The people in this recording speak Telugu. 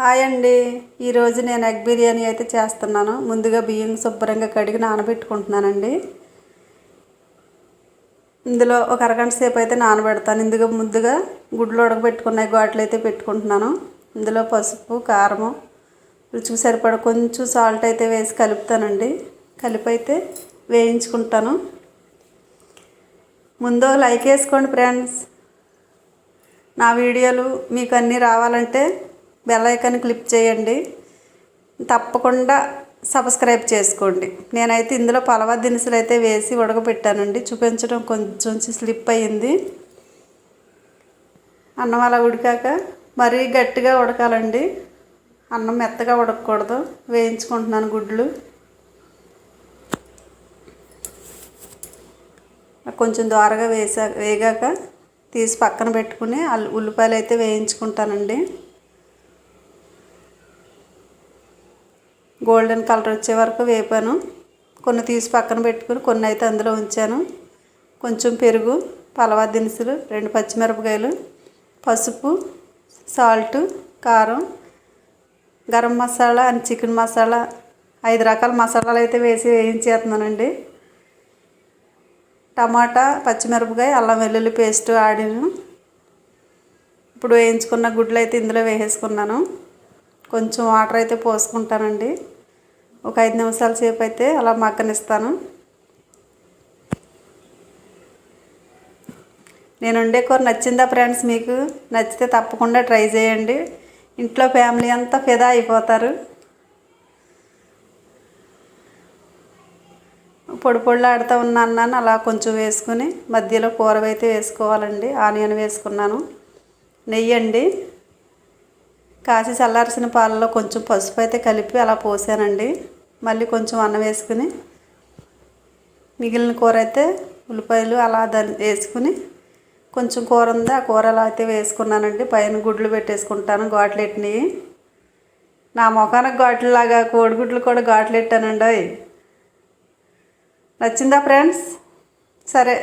హాయ్ అండి. ఈరోజు నేను ఎగ్ బిర్యానీ అయితే చేస్తున్నాను. ముందుగా బియ్యం శుభ్రంగా కడిగి నానబెట్టుకుంటున్నానండి. ఇందులో ఒక అరగంట సేపు అయితే నానబెడతాను. ఇందులో ముందుగా గుడ్లు ఉడకబెట్టుకున్న ఘాట్లు అయితే పెట్టుకుంటున్నాను. ఇందులో పసుపు కారము రుచికి సరిపడ కొంచెం సాల్ట్ అయితే వేసి కలుపుతానండి. కలిపి అయితే వేయించుకుంటాను. ముందు లైక్ వేసుకోండి ఫ్రెండ్స్. నా వీడియోలు మీకు అన్నీ రావాలంటే బెల్ ఐకాన్ క్లిక్ చేయండి. తప్పకుండా సబ్స్క్రైబ్ చేసుకోండి. నేనైతే ఇందులో పలవ దినుసులు అయితే వేసి ఉడకబెట్టానండి. చూపించడం కొంచెం స్లిప్ అయ్యింది. అన్నం అలా ఉడికాక మరీ గట్టిగా ఉడకాలండి. అన్నం మెత్తగా ఉడకకూడదు. వేయించుకుంటున్నాను గుడ్లు. కొంచెం దోరగా వేసా వేగాక తీసి పక్కన పెట్టుకుని అల్లు ఉల్లిపాయలు అయితే వేయించుకుంటానండి. గోల్డెన్ కలర్ వచ్చే వరకు వేపాను. కొన్ని తీసి పక్కన పెట్టుకుని కొన్ని అయితే అందులో ఉంచాను. కొంచెం పెరుగు పలవా దినుసులు రెండు పచ్చిమిరపకాయలు పసుపు సాల్ట్ కారం గరం మసాలా అండ్ చికెన్ మసాలా. ఐదు రకాల మసాలాలు అయితే వేసి వేయించేస్తున్నానండి. టమాటా పచ్చిమిరపకాయ అల్లం వెల్లుల్లి పేస్ట్ ఆడిను. ఇప్పుడు వేయించుకున్న గుడ్లు అయితే ఇందులో వేసేసుకున్నాను. కొంచెం వాటర్ అయితే పోసుకుంటానండి. ఒక ఐదు నిమిషాల సేపు అయితే అలా మగ్గనిస్తాను. నేను వండే కూర నచ్చిందా ఫ్రెండ్స్ మీకు? నచ్చితే తప్పకుండా ట్రై చేయండి. ఇంట్లో ఫ్యామిలీ అంతా ఫిదా అయిపోతారు. పొడి పొడిలాడుతూ ఉన్న అన్నాను అలా కొంచెం వేసుకుని మధ్యలో కూర అయితే వేసుకోవాలండి. ఆనియన్ వేసుకున్నాను. నెయ్యి అండి కాసి చల్లారిసిన పాలలో కొంచెం పసుపు అయితే కలిపి అలా పోసానండి. మళ్ళీ కొంచెం అన్నం వేసుకుని మిగిలిన కూర అయితే ఉల్లిపాయలు అలా దాన్ని వేసుకుని కొంచెం కూర ఉంది. ఆ కూర అలా అయితే వేసుకున్నానండి. పైన గుడ్లు పెట్టేసుకుంటాను ఘాట్లెట్టినవి నా ముఖానికి ఘాట్లలాగా కోడిగుడ్లు కూడా ఘాట్లెట్టానండి నచ్చిందా ఫ్రెండ్స్? సరే.